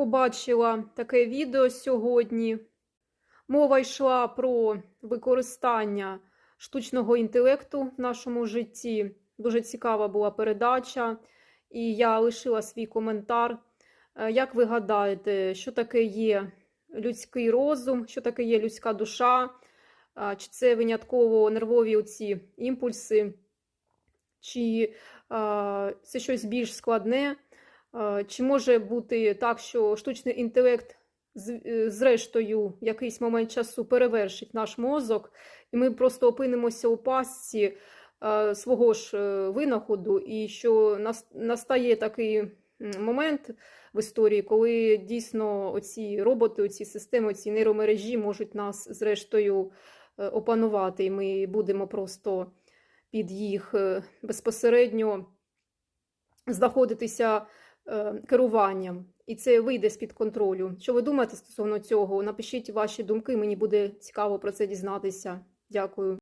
побачила таке відео сьогодні. Мова йшла про використання штучного інтелекту в нашому житті. Дуже цікава була передача, і я лишила свій коментар. Е, Як ви гадаєте, що таке є людський розум, що таке є людська душа? Чи це винятково нервові оці імпульси, чи а, це щось більш складне? А, Чи може бути так, що штучний інтелект е, зрештою якийсь момент часу перевершить наш мозок, і ми просто опинимося у пастці е, свого ж е, винаходу, і що настає такий момент в історії, коли дійсно оці роботи, оці системи, оці нейромережі можуть нас зрештою е, опанувати, і ми будемо просто під їх е, безпосередньо знаходитися е, керуванням, і це вийде з-під контролю. Що ви думаєте стосовно цього? Напишіть ваші думки, мені буде цікаво про це дізнатися. Дякую.